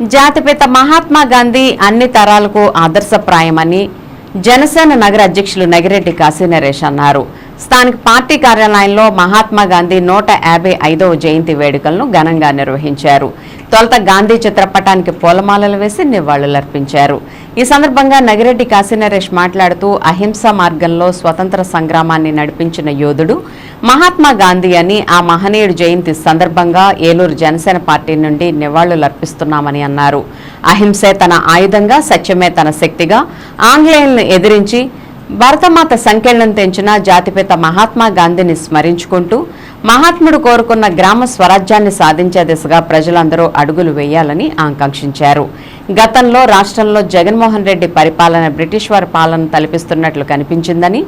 జాతిపిత మహాత్మా గాంధీ అన్ని తరాలకు ఆదర్శప్రాయమని జనసేన నగర అధ్యక్షులు నగిరెడ్డి కాశీనరేష్ అన్నారు. స్థానిక పార్టీ కార్యాలయంలో మహాత్మా గాంధీ నూట యాభై ఐదవ జయంతి వేడుకలను ఘనంగా నిర్వహించారు. తొలత గాంధీ చిత్రపటానికి పూలమాలలు వేసి నివాళులర్పించారు. ఈ సందర్భంగా నగిరెడ్డి కాశీనరేష్ మాట్లాడుతూ అహింస మార్గంలో స్వతంత్ర సంగ్రామాన్ని నడిపించిన యోధుడు మహాత్మా గాంధీ అని ఆ మహనీయుడు జయంతి సందర్భంగా ఏలూరు జనసేన పార్టీ నుండి నివాళులర్పిస్తున్నామని అన్నారు. అహింసే తన ఆయుధంగా సత్యమే తన శక్తిగా ఆంగ్లేయులను ఎదిరించి భరతమాత సంఖ్యలను తెంచిన జాతిపిత మహాత్మా గాంధీని స్మరించుకుంటూ మహాత్ముడు కోరుకున్న గ్రామ స్వరాజ్యాన్ని సాధించే దిశగా ప్రజలందరూ అడుగులు వేయాలని ఆకాంక్షించారు. గతంలో రాష్ట్రంలో జగన్మోహన్ రెడ్డి పరిపాలన బ్రిటిష్ వారి పాలన తలపిస్తున్నట్లు కనిపించిందని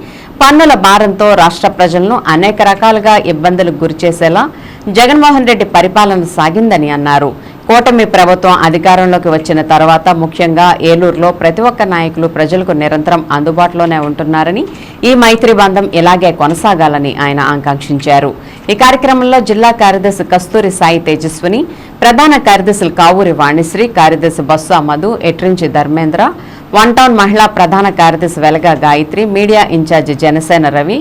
పన్నుల భారంతో రాష్ట్ర ప్రజలను అనేక రకాలుగా ఇబ్బందులకు గురిచేసేలా జగన్మోహన్ రెడ్డి పరిపాలన సాగిందని అన్నారు. కూటమి ప్రభుత్వం అధికారంలోకి వచ్చిన తర్వాత ముఖ్యంగా ఏలూరులో ప్రతి ఒక్క నాయకులు ప్రజలకు నిరంతరం అందుబాటులోనే ఉంటున్నారని ఈ మైత్రి బంధం ఇలాగే కొనసాగాలని ఆయన ఆకాంక్షించారు. ఈ కార్యక్రమంలో జిల్లా కార్యదర్శి కస్తూరి సాయి తేజస్విని ప్రధాన కార్యదర్శులు కావూరి వాణిశ్రీ కార్యదర్శి బస్సు మధు ఎట్రించి ధర్మేంద్ర వన్ టౌన్ మహిళా ప్రధాన కార్యదర్శి వెలగ గాయత్రి మీడియా ఇన్ఛార్జి జనసేన రవి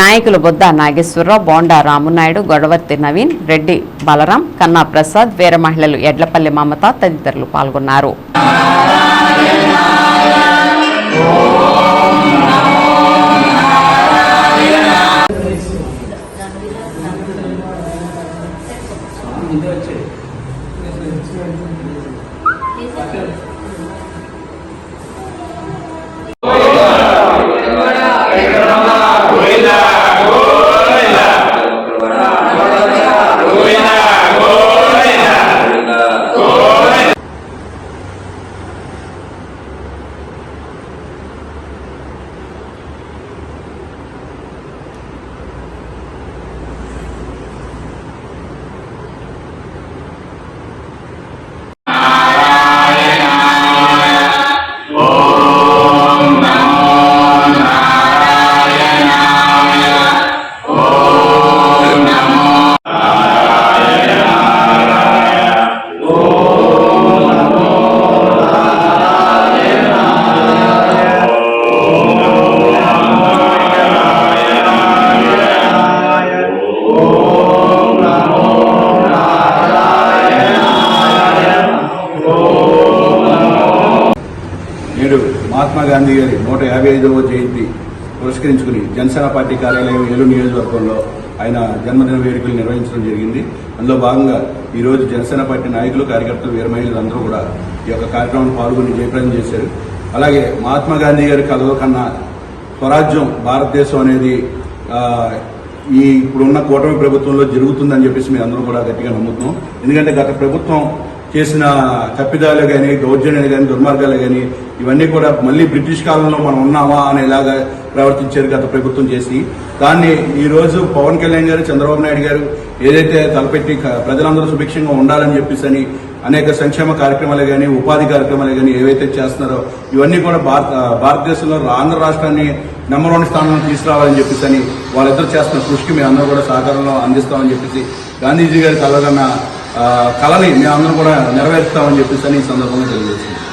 నాయకులు బుద్ధ నాగేశ్వరరావు బోండా రామునాయుడు గొడవర్తి నవీన్ రెడ్డి బలరాం కన్నా ప్రసాద్ వీర మహిళలు ఎడ్లపల్లి మమత తదితరులు పాల్గొన్నారు. నేడు మహాత్మా గాంధీ గారి నూట యాభై ఐదవ జయంతి పురస్కరించుకుని జనసేన పార్టీ కార్యాలయం ఏలూరు నియోజకవర్గంలో ఆయన జన్మదిన వేడుకలు నిర్వహించడం జరిగింది. అందులో భాగంగా ఈరోజు జనసేన పార్టీ నాయకులు కార్యకర్తలు వీర అందరూ కూడా ఈ యొక్క కార్యక్రమంలో పాల్గొని జయప్రదం చేశారు. అలాగే మహాత్మా గాంధీ గారి కలవ కన్నా స్వరాజ్యం భారతదేశం అనేది ఈ ఇప్పుడున్న కూటమి ప్రభుత్వంలో జరుగుతుందని చెప్పేసి మేము అందరూ కూడా గట్టిగా నమ్ముతున్నాం. ఎందుకంటే గత ప్రభుత్వం చేసిన తప్పిదాలు కానీ దౌర్జన్యాలు కానీ దుర్మార్గాలు కానీ ఇవన్నీ కూడా మళ్ళీ బ్రిటిష్ కాలంలో మనం ఉన్నామా అనేలాగా ప్రవర్తించారు గత ప్రభుత్వం చేసి. దాన్ని ఈరోజు పవన్ కళ్యాణ్ గారు చంద్రబాబు నాయుడు గారు ఏదైతే తలపెట్టి ప్రజలందరూ సుభిక్షంగా ఉండాలని చెప్పేసి అని అనేక సంక్షేమ కార్యక్రమాలు కానీ ఉపాధి కార్యక్రమాలు కానీ ఏవైతే చేస్తున్నారో ఇవన్నీ కూడా భారత భారతదేశంలో ఆంధ్ర రాష్ట్రాన్ని నెంబర్ వన్ స్థానంలో తీసుకురావాలని చెప్పేసి అని వాళ్ళిద్దరు చేస్తున్న కృషికి మేము అందరూ కూడా సహకారంలో అందిస్తామని చెప్పేసి గాంధీజీ గారి కలగన్న కళని మేమందరం కూడా నెరవేరుస్తామని చెప్పేసి అని ఈ సందర్భంగా తెలియజేస్తున్నాం.